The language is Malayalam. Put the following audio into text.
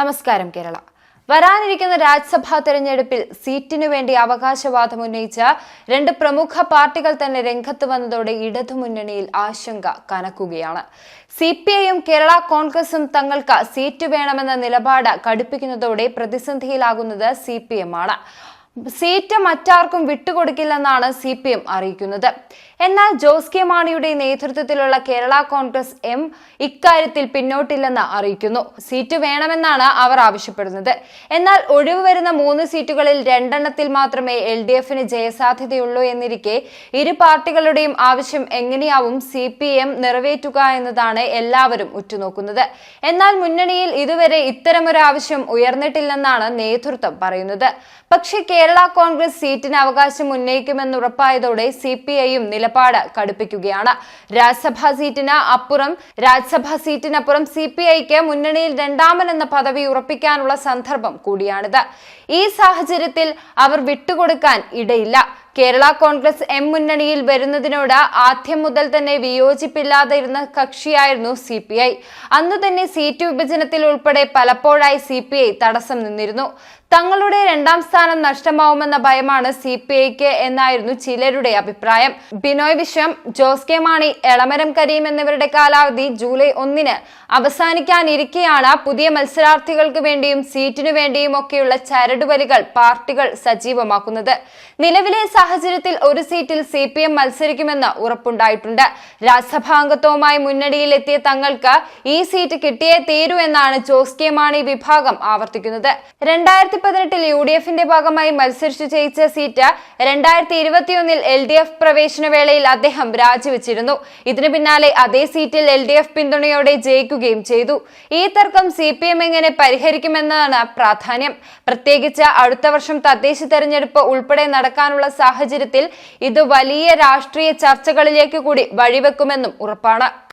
നമസ്കാരം കേരള. വരാനിരിക്കുന്ന രാജ്യസഭാ തെരഞ്ഞെടുപ്പിൽ സീറ്റിനു വേണ്ടി അവകാശവാദം ഉന്നയിച്ച രണ്ട് പ്രമുഖ പാർട്ടികൾ തന്നെ രംഗത്ത് വന്നതോടെ ഇടതുമുന്നണിയിൽ ആശങ്ക കനക്കുകയാണ്. സി പി ഐയും കേരള കോൺഗ്രസും തങ്ങൾക്ക് സീറ്റ് വേണമെന്ന നിലപാട് കടുപ്പിക്കുന്നതോടെ പ്രതിസന്ധിയിലാകുന്നത് സി പി എം ആണ്. സീറ്റ് മറ്റാർക്കും വിട്ടുകൊടുക്കില്ലെന്നാണ് സി പി എം അറിയിക്കുന്നത്. എന്നാൽ ജോസ് കെ മാണിയുടെ നേതൃത്വത്തിലുള്ള കേരള കോൺഗ്രസ് എം ഇക്കാര്യത്തിൽ പിന്നോട്ടില്ലെന്ന് അറിയിക്കുന്നു. സീറ്റ് വേണമെന്നാണ് അവർ ആവശ്യപ്പെടുന്നത്. എന്നാൽ ഒഴിവ് വരുന്ന മൂന്ന് സീറ്റുകളിൽ രണ്ടെണ്ണത്തിൽ മാത്രമേ എൽ ഡി എഫിന് ജയസാധ്യതയുള്ളൂ എന്നിരിക്കെ ഇരു പാർട്ടികളുടെയും ആവശ്യം എങ്ങനെയാവും സി പി എം നിറവേറ്റുക എന്നതാണ് എല്ലാവരും ഉറ്റുനോക്കുന്നത്. എന്നാൽ മുന്നണിയിൽ ഇതുവരെ ഇത്തരമൊരാവശ്യം ഉയർന്നിട്ടില്ലെന്നാണ് നേതൃത്വം പറയുന്നത്. പക്ഷേ കേരള കോൺഗ്രസ് സീറ്റിന് അവകാശം ഉന്നയിക്കുമെന്ന് ഉറപ്പായതോടെ സി പി ഐയും നിലപാട് കടുപ്പിക്കുകയാണ്. രാജ്യസഭാ സീറ്റിന് അപ്പുറം രാജ്യസഭാ സീറ്റിനപ്പുറം സി പി ഐക്ക് മുന്നണിയിൽ രണ്ടാമനെന്ന പദവി ഉറപ്പിക്കാനുള്ള സന്ദർഭം കൂടിയാണിത്. ഈ സാഹചര്യത്തിൽ അവർ വിട്ടുകൊടുക്കാൻ ഇടയില്ല. കേരള കോൺഗ്രസ് എം മുന്നണിയിൽ വരുന്നതിനോട് ആദ്യം മുതൽ തന്നെ വിയോജിപ്പില്ലാതിരുന്ന കക്ഷിയായിരുന്നു സി പി ഐ. അന്നു തന്നെ സീറ്റ് വിഭജനത്തിൽ ഉൾപ്പെടെ പലപ്പോഴായി സി പി ഐ തടസ്സം നിന്നിരുന്നു. തങ്ങളുടെ രണ്ടാം സ്ഥാനം നഷ്ടമാവുമെന്ന ഭയമാണ് സി പി ഐക്ക് എന്നായിരുന്നു ചിലരുടെ അഭിപ്രായം. ബിനോയ് വിശ്വം ജോസ് കെ മാണി എളമരം കരീം എന്നിവരുടെ കാലാവധി ജൂലൈ ഒന്നിന് അവസാനിക്കാനിരിക്കെയാണ് പുതിയ മത്സരാർത്ഥികൾക്ക് വേണ്ടിയും സീറ്റിനു വേണ്ടിയും ഒക്കെയുള്ള ചരടുവലികൾ പാർട്ടികൾ സജീവമാക്കുന്നത്. നിലവിലെ സാഹചര്യത്തിൽ ഒരു സീറ്റിൽ സി പി എം മത്സരിക്കുമെന്ന് ഉറപ്പുണ്ടായിട്ടുണ്ട്. രാജ്യസഭാ അംഗത്വവുമായി മുന്നണിയിലെത്തിയ തങ്ങൾക്ക് ഈ സീറ്റ് കിട്ടിയേ തീരൂ എന്നാണ് ജോസ് കെ മാണി വിഭാഗം ആവർത്തിക്കുന്നത്. രണ്ടായിരത്തി പതിനെട്ടിൽ യു ഡി എഫിന്റെ ഭാഗമായി മത്സരിച്ചു ജയിച്ച സീറ്റ് രണ്ടായിരത്തി ഇരുപത്തിയൊന്നിൽ എൽ ഡി എഫ് പ്രവേശന വേളയിൽ അദ്ദേഹം രാജിവെച്ചിരുന്നു. ഇതിനു പിന്നാലെ അതേ സീറ്റിൽ എൽ ഡി എഫ് പിന്തുണയോടെ ജയിക്കുകയും ചെയ്തു. ഈ തർക്കം സി പി എം എങ്ങനെ പരിഹരിക്കുമെന്നതാണ് പ്രാധാന്യം. പ്രത്യേകിച്ച് അടുത്ത വർഷം തദ്ദേശ തെരഞ്ഞെടുപ്പ് ഉൾപ്പെടെ നടക്കാനുള്ള സാഹചര്യത്തിൽ ഇത് വലിയ രാഷ്ട്രീയ ചർച്ചകളിലേക്ക് കൂടി വഴിവെക്കുമെന്നും ഉറപ്പാണ്.